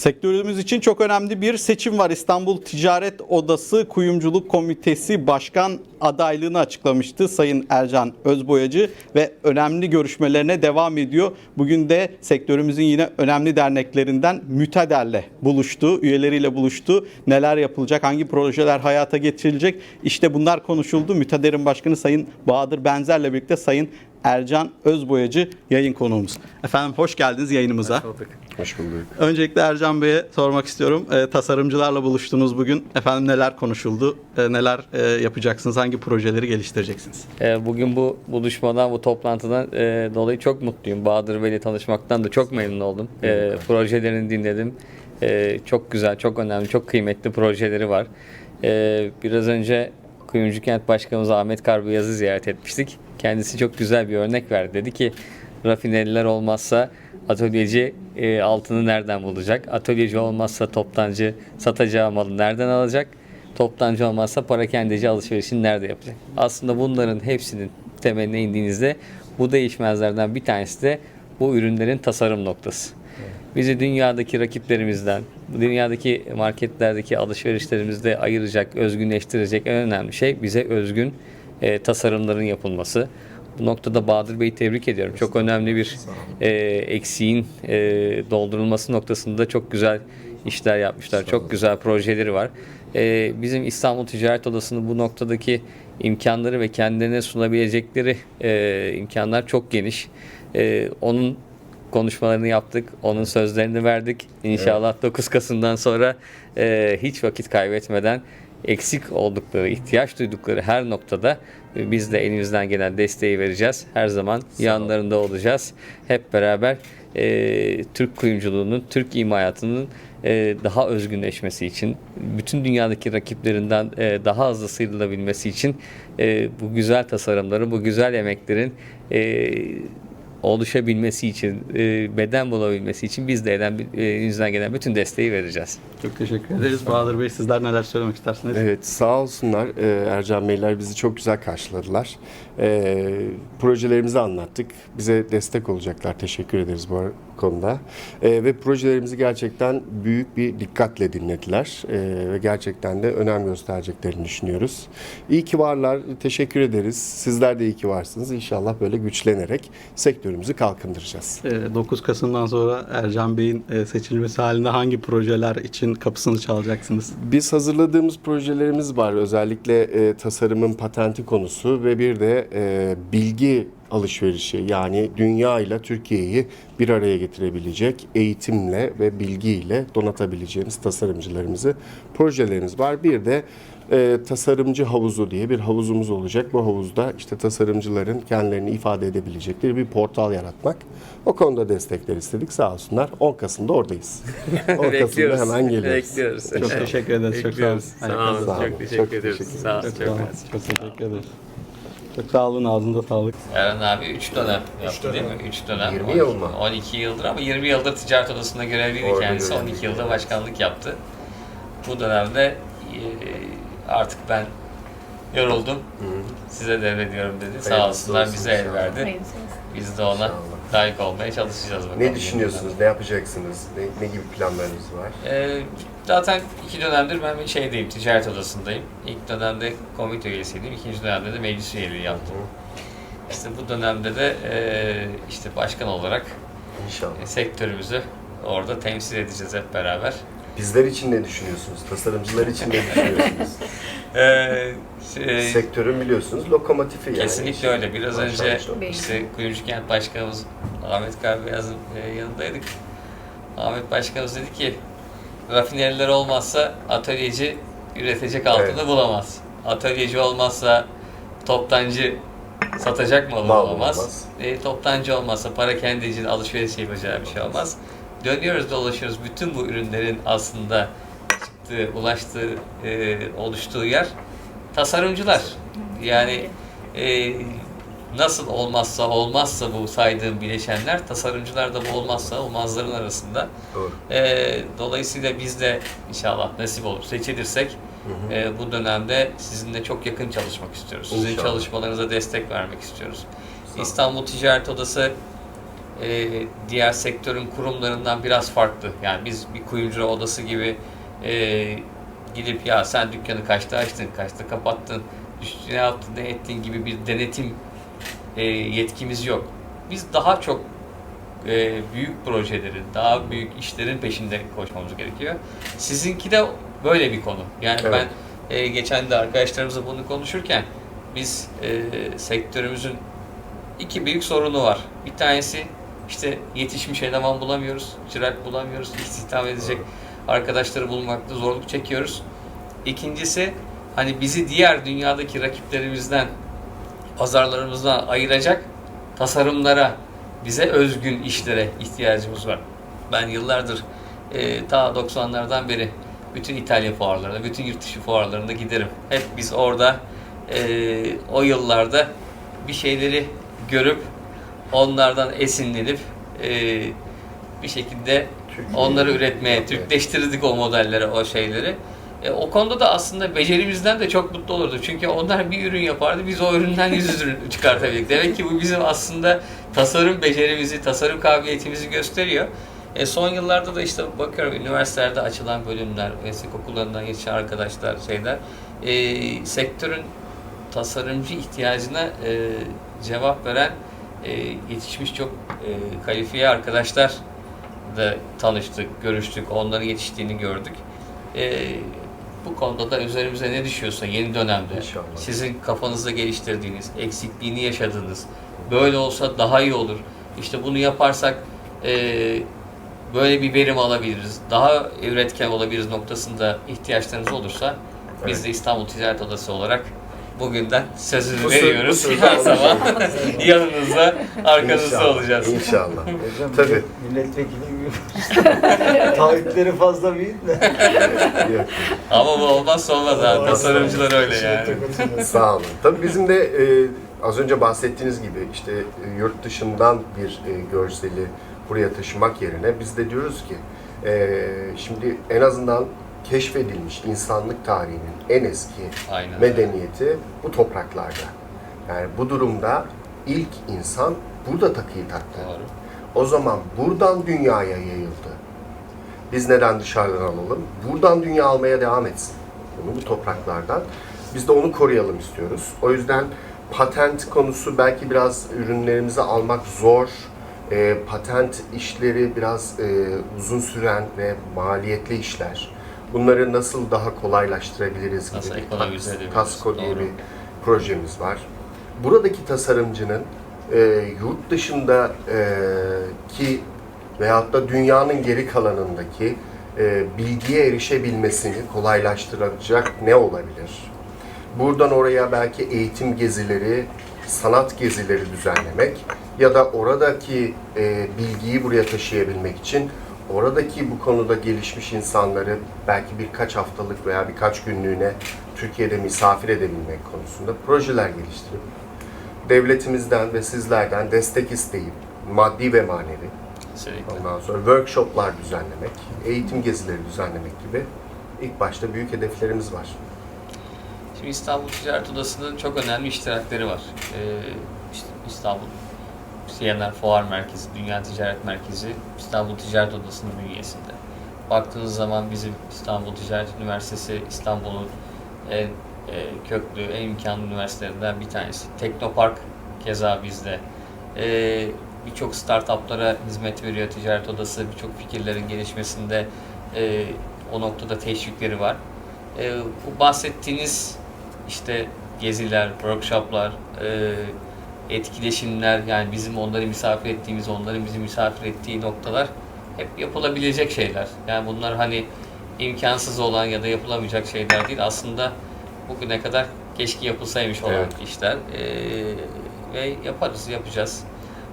Sektörümüz için çok önemli bir seçim var. İstanbul Ticaret Odası Kuyumculuk Komitesi Başkan adaylığını açıklamıştı Sayın Ercan Özboyacı ve önemli görüşmelerine devam ediyor. Bugün de sektörümüzün yine önemli derneklerinden Mütader'le buluştu, üyeleriyle buluştu. Neler yapılacak, hangi projeler hayata geçirilecek? İşte bunlar konuşuldu. Mütader'in başkanı Sayın Bahadır Benzer'le birlikte Sayın Ercan Özboyacı yayın konuğumuz. Efendim hoş geldiniz yayınımıza. Hoş bulduk. Öncelikle Ercan Bey'e sormak istiyorum. E, tasarımcılarla buluştunuz bugün. Efendim neler konuşuldu? E, neler e, yapacaksınız? Hangi projeleri geliştireceksiniz? Ee, Bugün bu buluşmadan, bu toplantıdan e, dolayı çok mutluyum. Bahadır Bey'le tanışmaktan da çok memnun oldum. E, projelerini dinledim. E, çok güzel, çok önemli, çok kıymetli projeleri var. E, biraz önce Kuyumcu Kent Başkanımız Ahmet Karbıyaz'ı ziyaret etmiştik. Kendisi çok güzel bir örnek verdi. Dedi ki rafineriler olmazsa atölyeci e, altını nereden bulacak? Atölyeci olmazsa toptancı satacağı malı nereden alacak? Toptancı olmazsa parakendeci alışverişini nerede yapacak? Aslında bunların hepsinin temeline indiğinizde bu değişmezlerden bir tanesi de bu ürünlerin tasarım noktası. Bizi dünyadaki rakiplerimizden, dünyadaki marketlerdeki alışverişlerimizde ayıracak, özgünleştirecek en önemli şey bize özgün e, tasarımların yapılması. Bu noktada Bahadır Bey'i tebrik ediyorum. Çok önemli bir e, eksiğin e, doldurulması noktasında çok güzel işler yapmışlar. Çok güzel projeleri var. E, bizim İstanbul Ticaret Odası'nın bu noktadaki imkanları ve kendilerine sunabilecekleri e, imkanlar çok geniş. E, onun konuşmalarını yaptık. Onun sözlerini verdik. İnşallah 9 Kasım'dan sonra e, hiç vakit kaybetmeden eksik oldukları, ihtiyaç duydukları her noktada e, biz de elimizden gelen desteği vereceğiz. Her zaman yanlarında olacağız. Hep beraber e, Türk kuyumculuğunun, Türk imalatının e, daha özgünleşmesi için, bütün dünyadaki rakiplerinden e, daha hızlı sıyrılabilmesi için e, bu güzel tasarımların, bu güzel emeklerin e, oluşabilmesi için, e, beden bulabilmesi için biz de eden, e, elimizden gelen bütün desteği vereceğiz. Çok teşekkür ederiz. Bahadır Bey sizler neler söylemek istersiniz? Evet sağ olsunlar Ee, Ercan Beyler bizi çok güzel karşıladılar. Ee, projelerimizi anlattık. Bize destek olacaklar. Teşekkür ederiz bu konuda. Ee, ve projelerimizi gerçekten büyük bir dikkatle dinlediler. Ee, ve gerçekten de önem göstereceklerini düşünüyoruz. İyi ki varlar. Teşekkür ederiz. Sizler de iyi ki varsınız. İnşallah böyle güçlenerek sektörümüzü kalkındıracağız. E, 9 Kasım'dan sonra Ercan Bey'in e, seçilmesi halinde hangi projeler için kapısını çalacaksınız? Biz hazırladığımız projelerimiz var. Özellikle e, tasarımın patenti konusu ve bir de e, bilgi alışverişi yani dünya ile Türkiye'yi bir araya getirebilecek eğitimle ve bilgiyle donatabileceğimiz tasarımcılarımızı projelerimiz var. Bir de e, tasarımcı havuzu diye bir havuzumuz olacak. Bu havuzda işte tasarımcıların kendilerini ifade edebilecekleri bir portal yaratmak. O konuda destekler istedik. Sağ olsunlar. 10 Kasım'da oradayız. 10 Kasım'da hemen geliyoruz. Bekliyoruz. Çok teşekkür ederiz. Çok sağ olun. Sağ olun. Çok teşekkür ederiz. Sağ olun. Çok teşekkür ederiz. Çok sağ olun. Ağzında sağlık. Eren abi 3 dönem yaptı değil mi? 3 dönem. 20 yıl mı? 12 yıldır ama 20 yıldır ticaret odasında görevliydi Orada kendisi. görevliydi. 12 yılda başkanlık yaptı. Bu dönemde artık ben yoruldum. Size devrediyorum dedi. Sağ Hayırlısı olsunlar olsun bize el verdi. Biz de ona İnşallah. Layık olmaya çalışacağız bakalım. Ne düşünüyorsunuz? Ne yapacaksınız? Ne, ne gibi planlarınız var? Ee, zaten iki dönemdir ben bir şeydeyim, ticaret odasındayım. İlk dönemde komite üyesiydim, ikinci dönemde de meclis üyeliği yaptım. İşte bu dönemde de e, işte başkan olarak İnşallah. e, sektörümüzü orada temsil edeceğiz hep beraber. Bizler için ne düşünüyorsunuz? Tasarımcılar için ne düşünüyorsunuz? Ee, şey, Sektörün biliyorsunuz lokomotifi yani. kesinlikle öyle. Biraz önce Başlangıçta. işte Kuyumcu Kent Başkanımız Ahmet Karbiyaz'ın e, yanındaydık. Ahmet Başkanımız dedi ki rafineriler olmazsa atölyeci üretecek altını Evet. bulamaz. Atölyeci olmazsa toptancı satacak malı Mal bulamaz. bulamaz. E, toptancı olmazsa para kendicinin alışveriş yapacağı bir şey olmaz. Dönüyoruz dolaşıyoruz. Bütün bu ürünlerin aslında çıktığı, ulaştığı, e, oluştuğu yer tasarımcılar. Yani e, nasıl olmazsa olmazsa bu saydığım bileşenler tasarımcılar da bu olmazsa olmazların arasında. Doğru. E, dolayısıyla biz de inşallah nasip olur seçilirsek e, bu dönemde sizinle çok yakın çalışmak istiyoruz. Sizin İnşallah. çalışmalarınıza destek vermek istiyoruz. İstanbul Ticaret Odası e, diğer sektörün kurumlarından biraz farklı. Yani biz bir kuyumcu odası gibi e, gidip ya sen dükkanı kaçta açtın, kaçta kapattın, üstüne yaptın, ne ettin gibi bir denetim e, yetkimiz yok. Biz daha çok e, büyük projelerin, daha büyük işlerin peşinde koşmamız gerekiyor. Sizinki de böyle bir konu. Yani Evet. ben e, geçen de arkadaşlarımızla bunu konuşurken biz e, sektörümüzün iki büyük sorunu var. Bir tanesi işte yetişmiş eleman bulamıyoruz, çırak bulamıyoruz, istihdam edecek arkadaşları bulmakta zorluk çekiyoruz. İkincisi hani bizi diğer dünyadaki rakiplerimizden, pazarlarımızdan ayıracak tasarımlara, bize özgün işlere ihtiyacımız var. Ben yıllardır e, ta 90'lardan beri bütün İtalya fuarlarına, bütün yurt dışı fuarlarına giderim. Hep biz orada e, o yıllarda bir şeyleri görüp onlardan esinlenip e, bir şekilde onları üretmeye, Türkleştirdik o modelleri, o şeyleri. E, o konuda da aslında becerimizden de çok mutlu olurduk. Çünkü onlar bir ürün yapardı, biz o üründen yüz ürün çıkartabildik. Demek ki bu bizim aslında tasarım becerimizi, tasarım kabiliyetimizi gösteriyor. E, son yıllarda da işte bakıyorum üniversitelerde açılan bölümler, meslek okullarından yetişen arkadaşlar, şeyler, e, sektörün tasarımcı ihtiyacına e, cevap veren e, yetişmiş çok e, kalifiye arkadaşlar da tanıştık, görüştük, onların yetiştiğini gördük. E, bu konuda da üzerimize ne düşüyorsa yeni dönemde İnşallah. sizin kafanızda geliştirdiğiniz, eksikliğini yaşadığınız, böyle olsa daha iyi olur. İşte bunu yaparsak e, böyle bir verim alabiliriz, daha üretken olabiliriz noktasında ihtiyaçlarınız olursa biz Evet. de İstanbul Ticaret Odası olarak bugünden sözünü Bu söz- veriyoruz. bu Her zaman yanınızda, arkanızda İnşallah, olacağız. İnşallah. Hocam Tabii. milletvekili. Taahhütleri fazla büyütme. Yok. Ama bu olmazsa olmaz ha. Tasarımcılar öyle yani. Sağ olun. Tabii bizim de e, az önce bahsettiğiniz gibi işte e, yurt dışından bir e, görseli buraya taşımak yerine biz de diyoruz ki e, şimdi en azından keşfedilmiş insanlık tarihinin en eski Aynen. medeniyeti bu topraklarda. Yani bu durumda ilk insan burada takıyı taktı. Doğru. O zaman buradan dünyaya yayıldı. Biz neden dışarıdan alalım? Buradan dünya almaya devam etsin. Bunu bu topraklardan. Biz de onu koruyalım istiyoruz. O yüzden patent konusu belki biraz ürünlerimizi almak zor. Ee, patent işleri biraz e, uzun süren ve maliyetli işler. Bunları nasıl daha kolaylaştırabiliriz Nasıl gibi bir ekonomize edebiliriz? Kasko diye bir projemiz var. Buradaki tasarımcının e, yurt dışında e, ki veyahut da dünyanın geri kalanındaki e, bilgiye erişebilmesini kolaylaştıracak ne olabilir? Buradan oraya belki eğitim gezileri, sanat gezileri düzenlemek ya da oradaki e, bilgiyi buraya taşıyabilmek için oradaki bu konuda gelişmiş insanları belki birkaç haftalık veya birkaç günlüğüne Türkiye'de misafir edebilmek konusunda projeler geliştirip devletimizden ve sizlerden destek isteyip maddi ve manevi Kesinlikle. ondan sonra workshoplar düzenlemek, eğitim gezileri düzenlemek gibi ilk başta büyük hedeflerimiz var. Şimdi İstanbul Ticaret Odası'nın çok önemli iştirakleri var. Ee, işte İstanbul CNR Fuar Merkezi, Dünya Ticaret Merkezi İstanbul Ticaret Odası'nın bünyesinde. Baktığınız zaman bizim İstanbul Ticaret Üniversitesi İstanbul'un en e, köklü, en imkanlı üniversitelerinden bir tanesi. Teknopark keza bizde. Ee, birçok startuplara hizmet veriyor Ticaret Odası. Birçok fikirlerin gelişmesinde e, o noktada teşvikleri var. E, bu bahsettiğiniz işte geziler, workshoplar, e, etkileşimler yani bizim onları misafir ettiğimiz, onların bizi misafir ettiği noktalar hep yapılabilecek şeyler. Yani bunlar hani imkansız olan ya da yapılamayacak şeyler değil. Aslında bugüne kadar keşke yapılsaymış olan Evet. işler. E, ve yaparız, yapacağız.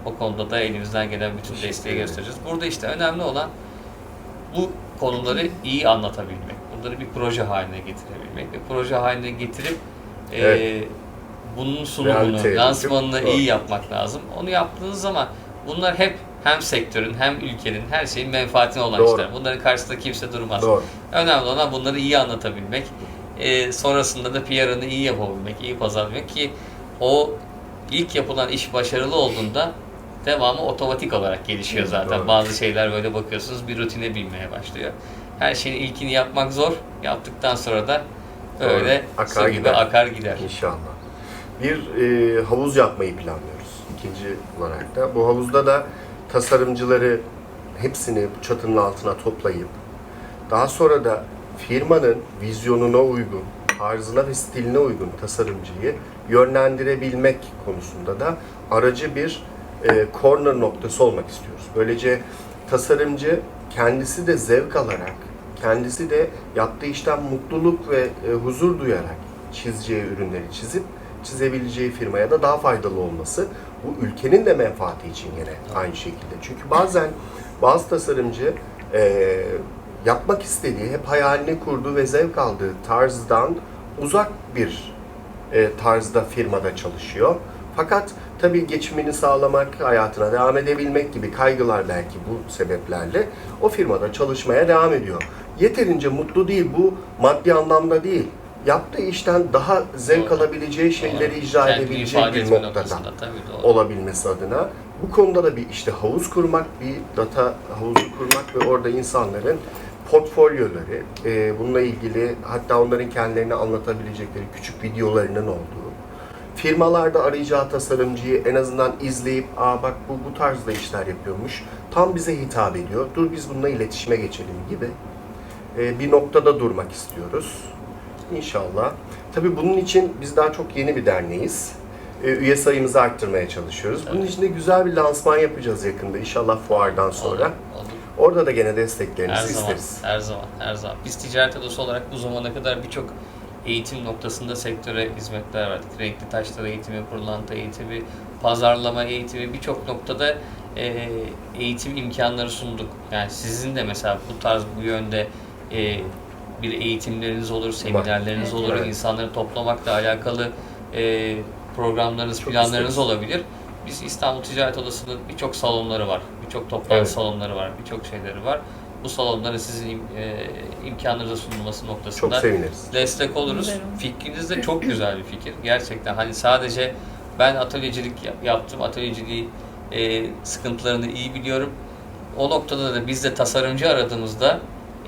O konuda da elimizden gelen bütün desteği göstereceğiz. Burada işte önemli olan bu konuları iyi anlatabilmek. Bunları bir proje haline getirebilmek ve proje haline getirip e, Evet. bunun sunumunu, lansmanını iyi yapmak lazım. Onu yaptığınız zaman bunlar hep hem sektörün hem ülkenin her şeyin menfaatine olan Doğru. işler. Bunların karşısında kimse durmaz. Doğru. Önemli olan bunları iyi anlatabilmek. E, sonrasında da PR'ını iyi yapabilmek, iyi pazarlamak ki o ilk yapılan iş başarılı olduğunda devamı otomatik olarak gelişiyor zaten. Doğru. Bazı şeyler böyle bakıyorsunuz bir rutine binmeye başlıyor. Her şeyin ilkini yapmak zor. Yaptıktan sonra da böyle Doğru. Akar gider. akar gider. İnşallah. Bir e, havuz yapmayı planlıyoruz. İkinci olarak da. Bu havuzda da tasarımcıları hepsini bu çatının altına toplayıp daha sonra da firmanın vizyonuna uygun, tarzına ve stiline uygun tasarımcıyı yönlendirebilmek konusunda da aracı bir e, corner noktası olmak istiyoruz. Böylece tasarımcı kendisi de zevk alarak, kendisi de yaptığı işten mutluluk ve e, huzur duyarak çizeceği ürünleri çizip çizebileceği firmaya da daha faydalı olması bu ülkenin de menfaati için yine aynı şekilde. Çünkü bazen bazı tasarımcı e, yapmak istediği, hep hayalini kurduğu ve zevk aldığı tarzdan uzak bir e, tarzda firmada çalışıyor. Fakat tabii geçimini sağlamak, hayatına devam edebilmek gibi kaygılar belki bu sebeplerle o firmada çalışmaya devam ediyor. Yeterince mutlu değil bu maddi anlamda değil. Yaptığı işten daha zevk Doğru. alabileceği şeyleri Doğru. icra Kendini edebileceği bir noktada tabii olabilmesi adına bu konuda da bir işte havuz kurmak, bir data havuzu kurmak ve orada insanların portfolyoları, e, bununla ilgili hatta onların kendilerini anlatabilecekleri küçük videolarının olduğu, firmalarda arayacağı tasarımcıyı en azından izleyip aa bak bu bu tarzda işler yapıyormuş, tam bize hitap ediyor, dur biz bununla iletişime geçelim gibi e, bir noktada durmak istiyoruz. İnşallah. Tabii bunun için biz daha çok yeni bir derneğiz. E, Üye sayımızı arttırmaya çalışıyoruz. Bunun için de güzel bir lansman yapacağız yakında inşallah fuardan sonra. Olur. Orada da gene Her desteklerinizi zaman, isteriz. her zaman, her zaman. Biz ticaret odası olarak bu zamana kadar birçok eğitim noktasında sektöre hizmetler verdik. Renkli taşlar eğitimi, pırlanta eğitimi, pazarlama eğitimi birçok noktada e, eğitim imkanları sunduk. Yani sizin de mesela bu tarz bu yönde e, bir eğitimleriniz olur, seminerleriniz olur, Evet. insanları toplamakla alakalı e, programlarınız, planlarınız isteriz. olabilir. Biz İstanbul Ticaret Odası'nın birçok salonları var, birçok toplantı Evet. salonları var, birçok şeyleri var. Bu salonların sizin im- e, imkanınıza sunulması Çok noktasında seviniriz. destek oluruz. Fikriniz de çok güzel bir fikir. Gerçekten hani sadece ben atölyecilik yap- yaptım, atölyeciliği e, sıkıntılarını iyi biliyorum. O noktada da biz de tasarımcı aradığımızda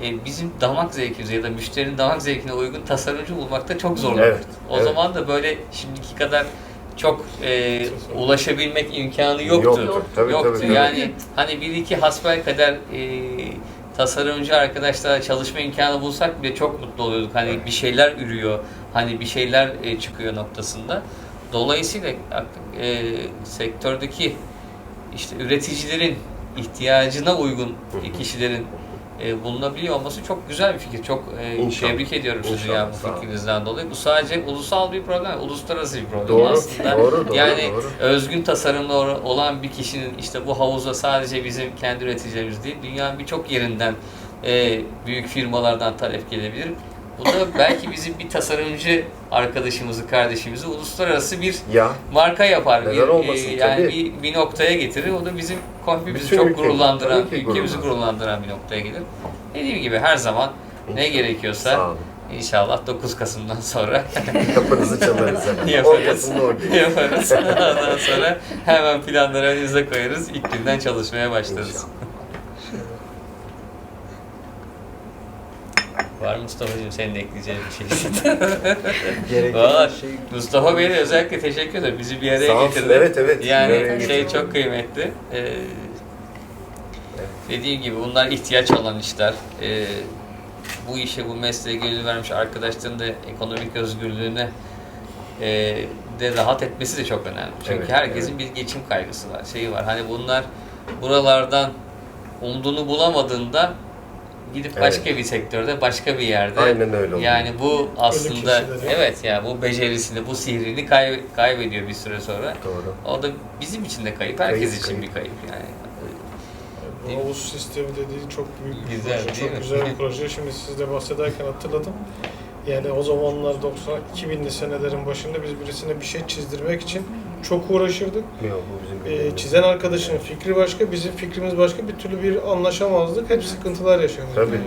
e, bizim damak zevkimize ya da müşterinin damak zevkine uygun tasarımcı bulmakta çok zorlanıyoruz. Evet, O evet. zaman da böyle şimdiki kadar çok e, ulaşabilmek imkanı yoktu. Yoktu, tabii, Yoktu. tabii, tabii. Yani hani bir iki hasbelkader e, tasarımcı arkadaşlarla çalışma imkanı bulsak bile çok mutlu oluyorduk. Hani bir şeyler ürüyor, hani bir şeyler e, çıkıyor noktasında. Dolayısıyla e, sektördeki işte üreticilerin ihtiyacına uygun kişilerin e, bulunabiliyor olması çok güzel bir fikir. Çok e, İnşallah. tebrik ediyorum sizi İnşallah, ya bu sağ olun. fikrinizden dolayı. Bu sadece ulusal bir problem, uluslararası bir problem Doğru, aslında. doğru, doğru, yani doğru. özgün tasarımlı or- olan bir kişinin işte bu havuza sadece bizim kendi üreticilerimiz değil, dünyanın birçok yerinden e, büyük firmalardan talep gelebilir. Bu da belki bizim bir tasarımcı arkadaşımızı, kardeşimizi uluslararası bir Ya marka yapar. Neden bir, olmasın, e, yani tabii. bir, bir noktaya getirir. O da bizim konfimizi Bütün çok ülke- gururlandıran, tabii ki ülkemizi gururlandır. gururlandıran bir noktaya gelir. Dediğim gibi her zaman ne İnşallah. gerekiyorsa olun. inşallah 9 Kasım'dan sonra Kapınızı çalarız hemen. Yaparız. Ortasında oradayız. yaparız. Ondan sonra hemen planları önünüze koyarız. İlk günden çalışmaya başlarız. İnşallah. Var Mustafa'cığım senin de ekleyeceğin bir şey? Gereken Valla şey Mustafa Bey'e de özellikle teşekkür ederim. Bizi bir araya Sağ olsun. getirdi. Evet, evet. Yani Bir araya şey getirdi. çok kıymetli. Ee, dediğim gibi bunlar ihtiyaç alan işler. Ee, bu işe, bu mesleğe gönül vermiş arkadaşların da ekonomik özgürlüğüne e, de rahat etmesi de çok önemli. Çünkü Evet, herkesin bir geçim kaygısı var, şeyi var. Hani bunlar buralardan umduğunu bulamadığında gidip Evet. başka bir sektörde, başka bir yerde Aynen öyle oluyor. yani bu aslında evet ya bu becerisini, bu sihrini kay- kaybediyor bir süre sonra. Doğru. O da bizim için de kayıp, herkes Kayıp, için kayıp. bir kayıp yani. Bu havuz sistemi dediği çok büyük bir Güzel, proje, değil çok mi? güzel bir proje. Şimdi siz de bahsederken hatırladım. Yani o zamanlar 90 2000'li senelerin başında biz birisine bir şey çizdirmek için çok uğraşırdık. Yok bu bizim Ee, bildiğimiz. çizen arkadaşın fikri başka, bizim fikrimiz başka. Bir türlü bir anlaşamazdık. Hep sıkıntılar yaşanırdı. Tabii.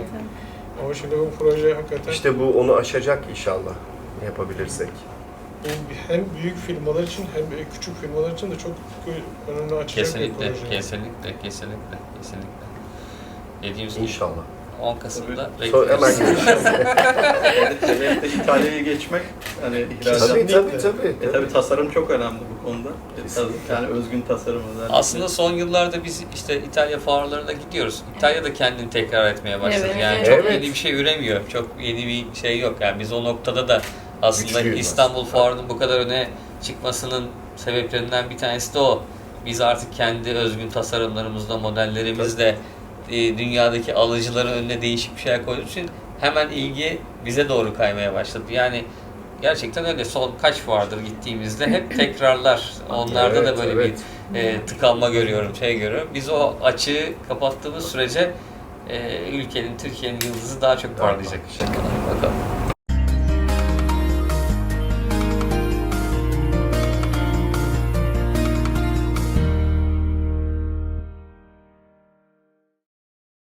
Ama şimdi bu proje hakikaten İşte bu onu aşacak inşallah yapabilirsek. hem büyük firmalar için hem de küçük firmalar için de çok önünü açacak bir Kesinlikle, proje. kesinlikle, kesinlikle, kesinlikle. Dediğimiz gibi İnşallah. 10 Kasım'da So, bekliyoruz. hemen. Devlette İtalya'ya geçmek hani ihracat tabii tabii Kesinlikle. tabii. E tabii tasarım çok önemli bu konuda. E tabii yani özgün tasarım özellikle. Aslında son yıllarda biz işte İtalya fuarlarına gidiyoruz. İtalya da kendini tekrar etmeye başladı. Evet, yani evet. çok Evet. yeni bir şey üremiyor. Çok yeni bir şey yok. Yani biz o noktada da aslında Güçlüyüz İstanbul aslında. fuarının bu kadar öne çıkmasının sebeplerinden bir tanesi de o. Biz artık kendi özgün tasarımlarımızla, modellerimizle e, dünyadaki alıcıların önüne değişik bir şeyler koyduğumuz için hemen ilgi bize doğru kaymaya başladı. Yani gerçekten öyle son kaç fuardır gittiğimizde hep tekrarlar. Onlarda da Evet, böyle evet. bir e, tıkanma görüyorum, şey görüyorum. Biz o açığı kapattığımız sürece e, ülkenin, Türkiye'nin yıldızı daha çok parlayacak. Bakalım.